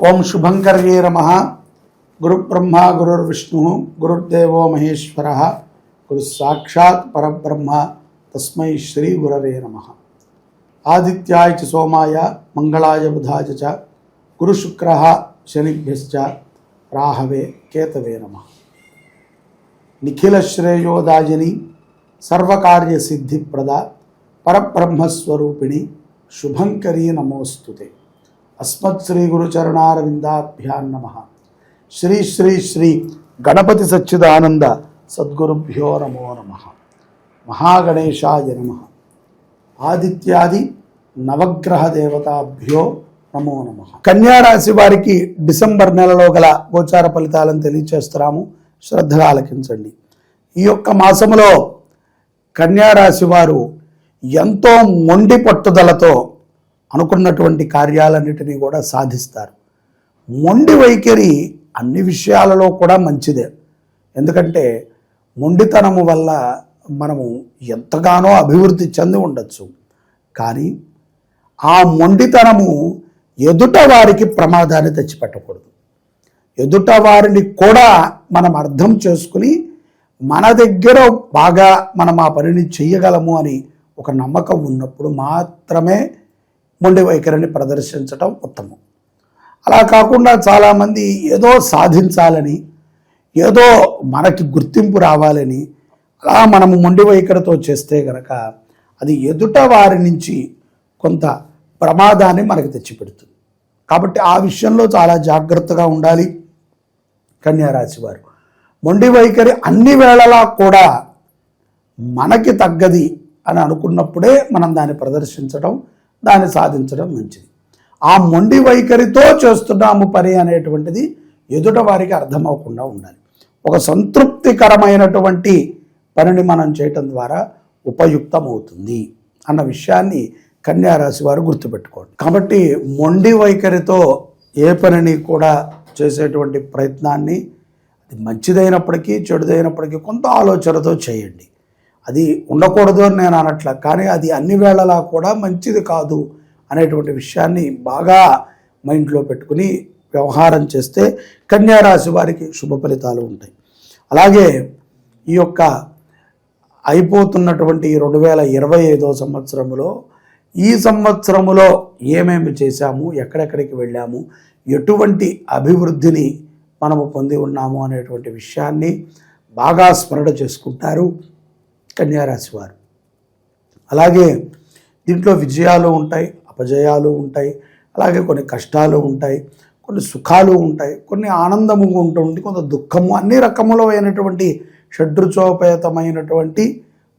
ओम शुभंकर्ये नमः। गुरुब्रह्मा, गुरुर्विष्णुः महेश्वर। गुरु गुरुसाक्षात् परब्रह्म। तस्म श्री गुरव नम च, सोमाय, मंगलाय, बुधाय च, गुरुशुक्रः शनिभ्य राहवे, केतवे नमः। निखिलश्रेयोदायिनी, सर्वकार्यसिद्धिप्रदा, परब्रह्मस्वरूपिणि शुभङ्करी नमोऽस्तु ते। అస్మత్ శ్రీ గురుచరణారవిందాభ్యాన్ నమ. శ్రీ శ్రీ శ్రీ గణపతి సచ్చిదానంద సద్గురుభ్యో నమో నమ. మహాగణేశాయ నమ. ఆదిత్యాది నవగ్రహ దేవతాభ్యో నమో నమ. కన్యారాశి వారికి డిసెంబర్ నెలలో గల గోచార ఫలితాలను తెలియచేస్తున్నాము. శ్రద్ధగా ఆలకించండి. ఈ యొక్క మాసములో కన్యారాశి వారు ఎంతో మొండి పట్టుదలతో అనుకున్నటువంటి కార్యాలన్నిటినీ కూడా సాధిస్తారు. మొండి వైఖరి అన్ని విషయాలలో కూడా మంచిదే. ఎందుకంటే మొండితనము వల్ల మనము ఎంతగానో అభివృద్ధి చెంది ఉండొచ్చు. కానీ ఆ మొండితనము ఎదుట వారికి ప్రమాదాన్ని తెచ్చిపెట్టకూడదు. ఎదుట వారిని కూడా మనం అర్థం చేసుకుని మన దగ్గర బాగా మనం ఆ పనిని చెయ్యగలము అని ఒక నమ్మకం ఉన్నప్పుడు మాత్రమే మొండి వైఖరిని ప్రదర్శించటం ఉత్తమం. అలా కాకుండా చాలామంది ఏదో సాధించాలని ఏదో మనకి గుర్తింపు రావాలని అలా మనము మొండి వైఖరితో చేస్తే గనక అది ఎదుట వారి నుంచి కొంత ప్రమాదాన్ని మనకు తెచ్చిపెడుతుంది. కాబట్టి ఆ విషయంలో చాలా జాగ్రత్తగా ఉండాలి కన్యారాశి వారు. మొండి వైఖరి అన్ని వేళలా కూడా మనకి తగ్గది అని అనుకున్నప్పుడే మనం దాన్ని ప్రదర్శించడం దాన్ని సాధించడం మంచిది. ఆ మొండి వైఖరితో చేస్తున్నాము పని అనేటువంటిది ఎదుట వారికి అర్థమవకుండా ఉండాలి. ఒక సంతృప్తికరమైనటువంటి పనిని మనం చేయటం ద్వారా ఉపయుక్తమవుతుంది అన్న విషయాన్ని కన్యారాశి వారు గుర్తుపెట్టుకోండి. కాబట్టి మొండి వైఖరితో ఏ పనిని కూడా చేసేటువంటి ప్రయత్నాన్ని అది మంచిదైనప్పటికీ చెడుదైనప్పటికీ కొంత ఆలోచనతో చేయండి. అది ఉండకూడదు అని నేను అనట్ల. కానీ అది అన్ని వేళలా కూడా మంచిది కాదు అనేటువంటి విషయాన్ని బాగా మైండ్లో పెట్టుకుని వ్యవహారం చేస్తే కన్యారాశి వారికి శుభ ఫలితాలు ఉంటాయి. అలాగే ఈ యొక్క అయిపోతున్నటువంటి రెండు వేల ఇరవై ఐదో సంవత్సరంలో ఈ సంవత్సరములో ఏమేమి చేశాము ఎక్కడెక్కడికి వెళ్ళాము ఎటువంటి అభివృద్ధిని మనము పొంది ఉన్నాము అనేటువంటి విషయాన్ని బాగా స్మరణ చేసుకుంటారు. కన్యారాశి వారు. అలాగే దీంట్లో విజయాలు ఉంటాయి అపజయాలు ఉంటాయి అలాగే కొన్ని కష్టాలు ఉంటాయి కొన్ని సుఖాలు ఉంటాయి కొన్ని ఆనందము ఉంటుంది కొంత దుఃఖము అన్ని రకములైనటువంటి షడ్రుచోపేతమైనటువంటి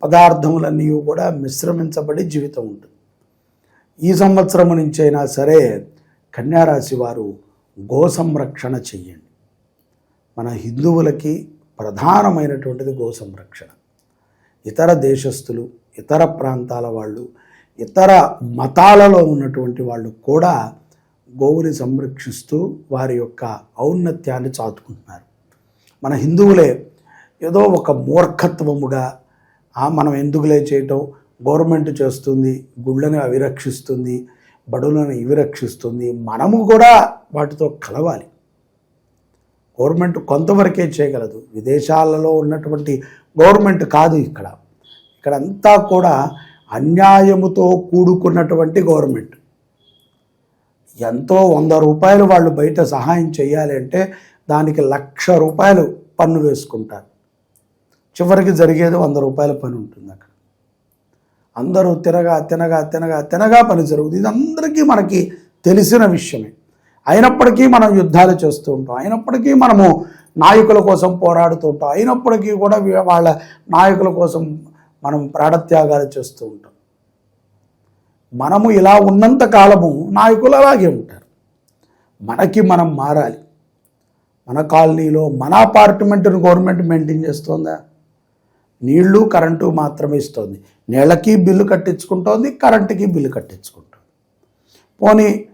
పదార్థములన్నీ కూడా మిశ్రమించబడి జీవితం ఉంటుంది. ఈ సంవత్సరం నుంచైనా సరే కన్యారాశి వారు గో సంరక్షణ చెయ్యండి మన హిందువులకి ప్రధానమైనటువంటిది గో సంరక్షణ. ఇతర దేశస్థులు ఇతర ప్రాంతాల వాళ్ళు ఇతర మతాలలో ఉన్నటువంటి వాళ్ళు కూడా గోవుని సంరక్షిస్తూ వారి యొక్క ఔన్నత్యాన్ని చాటుకుంటున్నారు. మన హిందువులే ఏదో ఒక మూర్ఖత్వముగా మనం ఎందుకులే చేయటం? గవర్నమెంట్ చేస్తుంది గుళ్ళని అవి రక్షిస్తుంది బడులను ఇవి రక్షిస్తుంది మనము కూడా వాటితో కలవాలి. గవర్నమెంట్ కొంతవరకే చేయగలదు. విదేశాలలో ఉన్నటువంటి గవర్నమెంట్ కాదు ఇక్కడ. ఇక్కడ అంతా కూడా అన్యాయముతో కూడుకున్నటువంటి గవర్నమెంట్. ఎంతో వంద రూపాయలు వాళ్ళు బయట సహాయం చేయాలి అంటే దానికి లక్ష రూపాయలు పన్ను వేసుకుంటారు. చివరికి జరిగేది వంద రూపాయల పని ఉంటుంది అక్కడ. అందరూ తినగా తినగా తినగా తినగా పని జరుగుతుంది. ఇది అందరికీ మనకి తెలిసిన విషయమే. అయినప్పటికీ మనం యుద్ధాలు చేస్తూ ఉంటాం. అయినప్పటికీ మనము నాయకుల కోసం పోరాడుతూ ఉంటాం. అయినప్పటికీ కూడా వాళ్ళ నాయకుల కోసం మనం ప్రాణత్యాగాలు చేస్తూ ఉంటాం. మనము ఇలా ఉన్నంత కాలము నాయకులు అలాగే ఉంటారు. మనకి మనం మారాలి. మన కాలనీలో మన అపార్ట్మెంట్ను గవర్నమెంట్ మెయింటైన్ చేస్తుందా? నీళ్ళు కరెంటు మాత్రమే ఇస్తుంది. నీళ్ళకి బిల్లు కట్టించుకుంటోంది కరెంటుకి బిల్లు కట్టించుకుంటుంది. పోనీ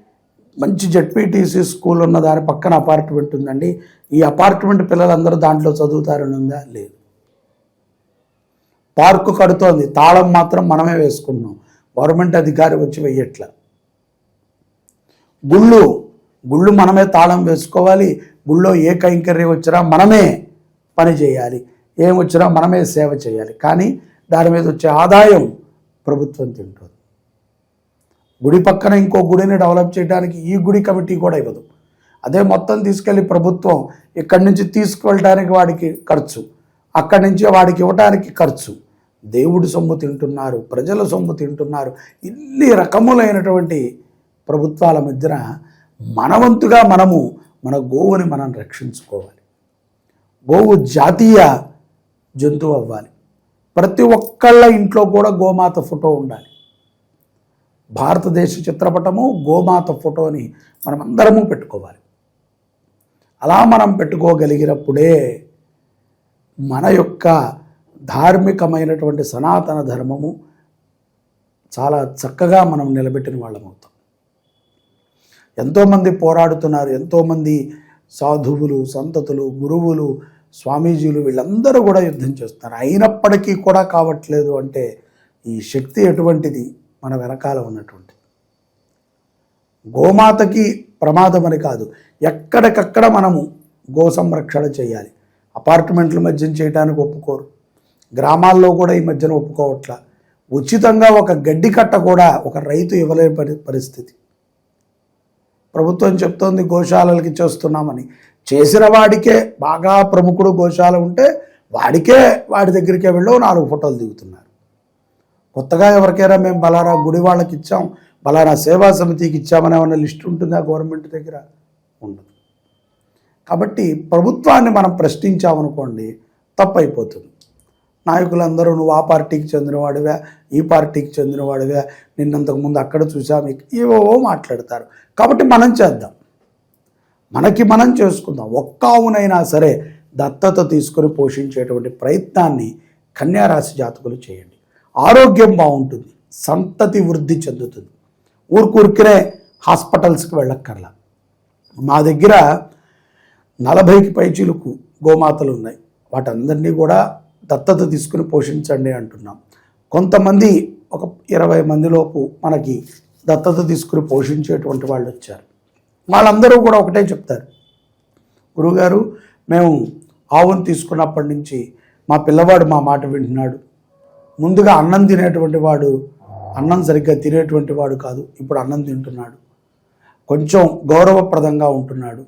మంచి జెడ్పీటీసీ స్కూల్ ఉన్న దాని పక్కన అపార్ట్మెంట్ ఉందండి. ఈ అపార్ట్మెంట్ పిల్లలందరూ దాంట్లో చదువుతారని ఉందా? లేదు. పార్కు కడుతోంది. తాళం మాత్రం మనమే వేసుకున్నాం. గవర్నమెంట్ అధికారి వచ్చి వెయ్యట్ల. గుళ్ళు. గుళ్ళు మనమే తాళం వేసుకోవాలి. గుళ్ళో ఏ కైంకర్యం వచ్చినా మనమే పని చేయాలి. ఏం వచ్చినా మనమే సేవ చేయాలి. కానీ దాని మీద వచ్చే ఆదాయం ప్రభుత్వం తింటుంది. గుడి పక్కన ఇంకో గుడిని డెవలప్ చేయడానికి ఈ గుడి కమిటీ కూడా ఇవ్వదు. అదే మొత్తం తీసుకెళ్ళి ప్రభుత్వం ఇక్కడి నుంచి తీసుకువెళ్ళడానికి వాడికి ఖర్చు అక్కడి నుంచి వాడికి ఇవ్వడానికి ఖర్చు. దేవుడి సొమ్ము తింటున్నారు ప్రజల సొమ్ము తింటున్నారు ఇన్ని రకములైనటువంటి ప్రభుత్వాల మధ్యన మనవంతుగా మనము మన గోవుని మనం రక్షించుకోవాలి. గోవు జాతీయ జంతువు అవ్వాలి. ప్రతి ఒక్కళ్ళ ఇంట్లో కూడా గోమాత ఫోటో ఉండాలి. భారతదేశ చిత్రపటము గోమాత ఫోటోని మనం అందరము పెట్టుకోవాలి. అలా మనం పెట్టుకోగలిగినప్పుడే మన యొక్క ధార్మికమైనటువంటి సనాతన ధర్మము చాలా చక్కగా మనం నిలబెట్టిన వాళ్ళం అవుతాం. ఎంతోమంది పోరాడుతున్నారు ఎంతోమంది సాధువులు సంతతులు గురువులు స్వామీజీలు వీళ్ళందరూ కూడా యుద్ధం చేస్తున్నారు. అయినప్పటికీ కూడా కావట్లేదు అంటే ఈ శక్తి ఎటువంటిది? మన వెనకాల ఉన్నటువంటి. గోమాతకి ప్రమాదం అని కాదు ఎక్కడికక్కడ మనము గో సంరక్షణ చేయాలి. అపార్ట్మెంట్ల మధ్యన చేయడానికి ఒప్పుకోరు. గ్రామాల్లో కూడా ఈ మధ్యన ఒప్పుకోవట్ల. ఉచితంగా ఒక గడ్డి కట్ట కూడా ఒక రైతు ఇవ్వలేని పరి పరిస్థితి. ప్రభుత్వం చెప్తోంది గోశాలలకి చేస్తున్నామని. చేసిన వాడికే బాగా ప్రముఖుడు గోశాల ఉంటే వాడికే వాడి దగ్గరికే వెళ్ళి నాలుగు ఫోటోలు దిగుతున్నారు. కొత్తగా ఎవరికైనా మేము బలారా గుడి వాళ్ళకి ఇచ్చాం బలారా సేవా సమితికి ఇచ్చామని ఏమన్నా లిస్ట్ ఉంటుందా గవర్నమెంట్ దగ్గర. ఉండదు. కాబట్టి ప్రభుత్వాన్ని మనం ప్రశ్నించామనుకోండి తప్పైపోతుంది. నాయకులందరూ నువ్వు ఆ పార్టీకి చెందినవాడివే ఈ పార్టీకి చెందినవాడివే నిన్నంతకుముందు అక్కడ చూసాం ఏవో మాట్లాడతారు. కాబట్టి మనం చేద్దాం. మనకి మనం చేసుకుందాం. ఒక్కావునైనా సరే దత్తత తీసుకొని పోషించేటువంటి ప్రయత్నాన్ని కన్యారాశి జాతకులు చేయండి. ఆరోగ్యం బాగుంటుంది సంతతి వృద్ధి చెందుతుంది. ఊరికూరికినే హాస్పిటల్స్కి వెళ్ళక్కర్లా. మా దగ్గర నలభైకి పైచీలకు గోమాతలు ఉన్నాయి. వాటందరినీ కూడా దత్తత తీసుకుని పోషించండి అంటున్నాం. కొంతమంది ఒక ఇరవై మందిలోపు మనకి దత్తత తీసుకుని పోషించేటువంటి వాళ్ళు వచ్చారు. వాళ్ళందరూ కూడా ఒకటే చెప్తారు. గురుగారు మేము ఆవును తీసుకున్నప్పటి నుంచి మా పిల్లవాడు మా మాట వింటున్నాడు. ముందుగా అన్నం తినేటువంటి వాడు అన్నం సరిగ్గా తినేటువంటి వాడు కాదు. ఇప్పుడు అన్నం తింటున్నాడు. కొంచెం గౌరవప్రదంగా ఉంటున్నాడు.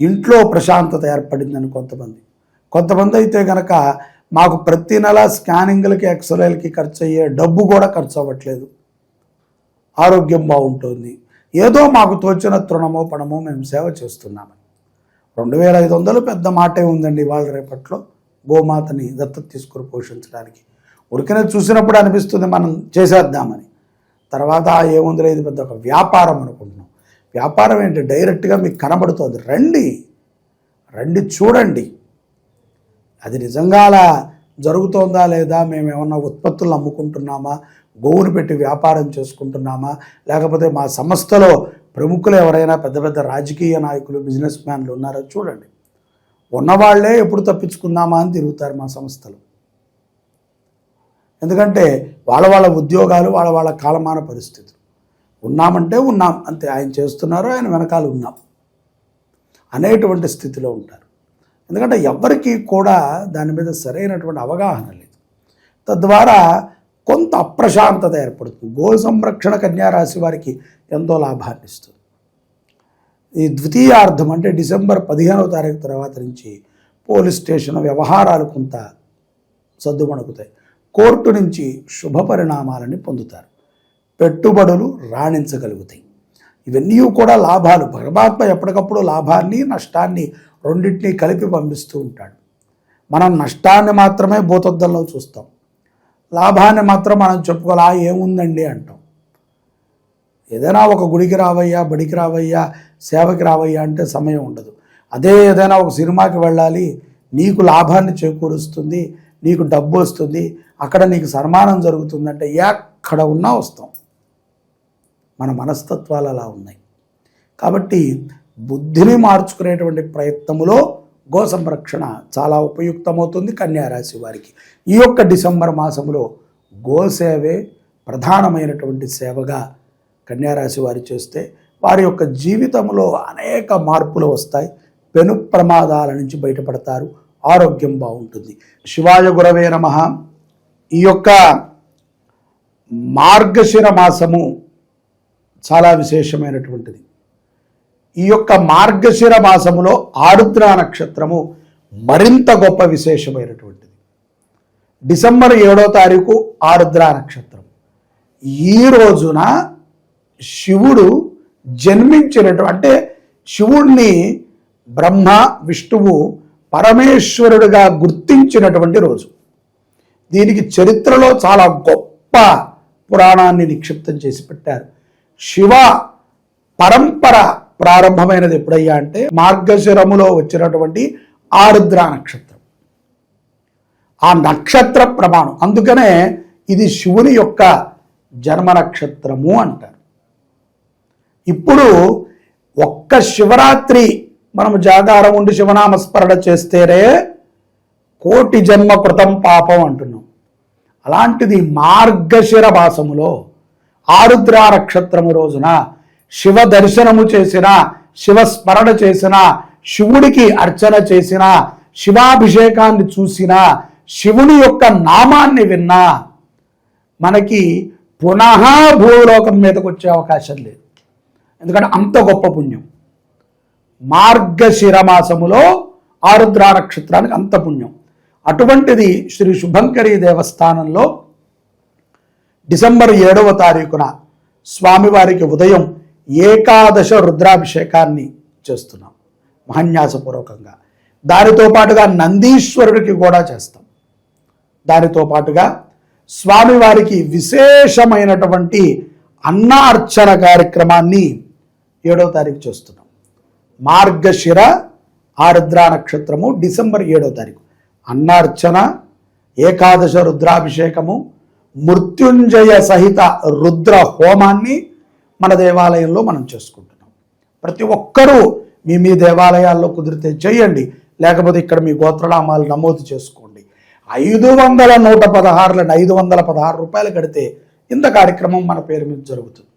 ఇంట్లో ప్రశాంతత ఏర్పడిందని కొంతమంది. కొంతమంది అయితే కనుక మాకు ప్రతి నెల స్కానింగ్లకి ఎక్స్రేలకి ఖర్చు అయ్యే డబ్బు కూడా ఖర్చు అవ్వట్లేదు ఆరోగ్యం బాగుంటుంది. ఏదో మాకు తోచిన తృణమో పణమో మేము సేవ చేస్తున్నామని రెండు వేల ఐదు వందలు పెద్ద మాటే ఉందండి ఇవాళ రేపట్లో. గోమాతని దత్తత తీసుకుని పోషించడానికి. ఉరికిన చూసినప్పుడు అనిపిస్తుంది మనం చేసేద్దామని. తర్వాత ఏముందిలే ఇది పెద్ద ఒక వ్యాపారం అనుకుంటున్నాం. వ్యాపారం ఏంటి? డైరెక్ట్గా మీకు కనబడుతుంది. రండి. రండి చూడండి. అది నిజంగా అలా జరుగుతోందా లేదా? మేము ఏమన్నా ఉత్పత్తులు అమ్ముకుంటున్నామా? గోవును పెట్టి వ్యాపారం చేసుకుంటున్నామా? లేకపోతే మా సంస్థలో ప్రముఖులు ఎవరైనా పెద్ద పెద్ద రాజకీయ నాయకులు బిజినెస్ మ్యాన్లు ఉన్నారో? చూడండి. ఉన్నవాళ్ళే ఎప్పుడు తప్పించుకుందామా అని తిరుగుతారు మా సంస్థలు. ఎందుకంటే వాళ్ళ వాళ్ళ ఉద్యోగాలు వాళ్ళ వాళ్ళ కాలమాన పరిస్థితులు. ఉన్నామంటే ఉన్నాం. అంతే ఆయన చేస్తున్నారు ఆయన వెనకాల ఉన్నాం. అనేటువంటి స్థితిలో ఉంటారు. ఎందుకంటే ఎవరికీ కూడా దాని మీద సరైనటువంటి అవగాహన లేదు. తద్వారా కొంత అప్రశాంతత ఏర్పడుతుంది. గో సంరక్షణ కన్యారాశి వారికి ఎంతో లాభాన్ని ఇస్తుంది. ఈ ద్వితీయార్థం అంటే డిసెంబర్ పదిహేనవ తారీఖు తర్వాత నుంచి పోలీస్ స్టేషన్ వ్యవహారాలు కొంత సర్దుమణుకుతాయి కోర్టు నుంచి శుభ పరిణామాలని పొందుతారు. పెట్టుబడులు రాణించగలుగుతాయి. ఇవన్నీ కూడా లాభాలు. పరమాత్మ ఎప్పటికప్పుడు లాభాన్ని నష్టాన్ని రెండింటినీ కలిపి పంపిస్తూ ఉంటాడు. మనం నష్టాన్ని మాత్రమే భూతద్దంలో చూస్తాం. లాభాన్ని మాత్రం మనం చెప్పుకోవాలి ఏముందండి? అంటాం. ఏదైనా ఒక గుడికి రావయ్యా బడికి రావయ్యా సేవకి రావయ్యా అంటే సమయం ఉండదు. అదే ఏదైనా ఒక సినిమాకి వెళ్ళాలి నీకు లాభాన్ని చేకూరుస్తుంది నీకు డబ్బు వస్తుంది అక్కడ నీకు సన్మానం జరుగుతుందంటే ఎక్కడ ఉన్నా వస్తాం. మన మనస్తత్వాలు అలా ఉన్నాయి. కాబట్టి బుద్ధిని మార్చుకునేటువంటి ప్రయత్నములో గో సంరక్షణ చాలా ఉపయుక్తమవుతుంది కన్యారాశి వారికి. ఈ యొక్క డిసెంబర్ మాసంలో గోసేవే ప్రధానమైనటువంటి సేవగా కన్యారాశి వారు చేస్తే వారి యొక్క జీవితంలో అనేక మార్పులు వస్తాయి. పెను ప్రమాదాల నుంచి బయటపడతారు. ఆరోగ్యం బాగుంటుంది. శివాయ గురవే నమ. ఈ యొక్క మార్గశిర మాసము చాలా విశేషమైనటువంటిది. ఈ యొక్క మార్గశిర మాసములో ఆరుద్ర నక్షత్రము మరింత గొప్ప విశేషమైనటువంటిది. డిసెంబర్ ఏడో తారీఖు ఆరుద్ర నక్షత్రం. ఈ రోజున శివుడు జన్మించినటువంటి అంటే శివుణ్ణి బ్రహ్మ విష్ణువు పరమేశ్వరుడిగా గుర్తించినటువంటి రోజు. దీనికి చరిత్రలో చాలా గొప్ప పురాణాన్ని నిక్షిప్తం చేసి పెట్టారు. శివ పరంపర ప్రారంభమైనది ఎప్పుడయ్యా అంటే మార్గశిరములో వచ్చినటువంటి ఆరుద్ర నక్షత్రం. ఆ నక్షత్ర ప్రమాణం. అందుకనే ఇది శివుని యొక్క జన్మ నక్షత్రము అంటారు. ఇప్పుడు ఒక్క శివరాత్రి మనము జాగారం ఉండి శివనామస్మరణ చేస్తేనే కోటి జన్మ కృతం పాపం అంటున్నాం. అలాంటిది మార్గశిర మాసములో ఆరుద్ర నక్షత్రము రోజున శివ దర్శనము చేసిన శివ స్మరణ చేసిన శివుడికి అర్చన చేసిన శివాభిషేకాన్ని చూసిన శివుని యొక్క నామాన్ని విన్నా మనకి పునః భూలోకం మీదకి వచ్చే అవకాశం లేదు. ఎందుకంటే అంత గొప్ప పుణ్యం. మార్గశిర మాసములో ఆరుద్ర నక్షత్రానికి అంత పుణ్యం. అటువంటిది శ్రీ శుభంకరి దేవస్థానంలో డిసెంబర్ ఏడవ తారీఖున స్వామివారికి ఉదయం ఏకాదశ రుద్రాభిషేకాన్ని చేస్తున్నాం మహన్యాసపూర్వకంగా. దానితో పాటుగా నందీశ్వరుడికి కూడా చేస్తాం. దానితో పాటుగా స్వామివారికి విశేషమైనటువంటి అన్నార్చన కార్యక్రమాన్ని ఏడవ తారీఖు చేస్తున్నాం. మార్గశిర ఆరుద్ర నక్షత్రము డిసెంబర్ ఏడో తారీఖు. అన్నార్చన ఏకాదశ రుద్రాభిషేకము మృత్యుంజయ సహిత రుద్ర హోమాన్ని మన దేవాలయంలో మనం చేసుకుంటున్నాం. ప్రతి ఒక్కరూ మీ మీ దేవాలయాల్లో కుదిరితే చేయండి. లేకపోతే ఇక్కడ మీ గోత్రనామాలు నమోదు చేసుకోండి. ఐదు వందల నూట పదహారులను ఐదు వందల పదహారు రూపాయలు కడితే ఇంత కార్యక్రమం మన పేరు మీద జరుగుతుంది.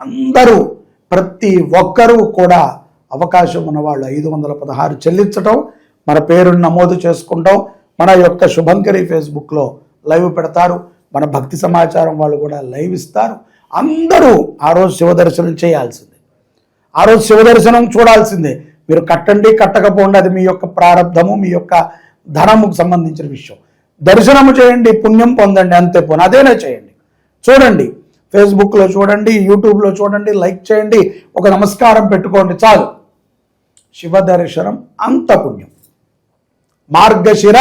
అందరూ ప్రతి ఒక్కరూ కూడా అవకాశం ఉన్నవాళ్ళు ఐదు వందల పదహారు చెల్లించటం మన పేరును నమోదు చేసుకుంటాం. మన యొక్క శుభంకరి ఫేస్బుక్లో లైవ్ పెడతారు. మన భక్తి సమాచారం వాళ్ళు కూడా లైవ్ ఇస్తారు. అందరూ ఆ రోజు శివ దర్శనం చేయాల్సిందే. ఆ రోజు శివ దర్శనం చూడాల్సిందే. మీరు కట్టండి కట్టకపోండి అది మీ యొక్క ప్రారంధము మీ యొక్క ధనముకు సంబంధించిన విషయం. దర్శనము చేయండి పుణ్యం పొందండి అంతే పోను. అదేనే చేయండి? చూడండి. ఫేస్బుక్లో చూడండి యూట్యూబ్లో చూడండి లైక్ చేయండి ఒక నమస్కారం పెట్టుకోండి చాలు. శివ దర్శనం అంత పుణ్యం. మార్గశిర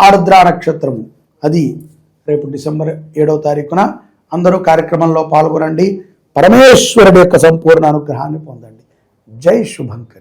ఆరుద్ర నక్షత్రము. అది రేపు డిసెంబర్ ఏడవ తారీఖున అందరూ కార్యక్రమంలో పాల్గొనండి. పరమేశ్వరుడు యొక్క సంపూర్ణ అనుగ్రహాన్ని పొందండి. జై శుభంకరి.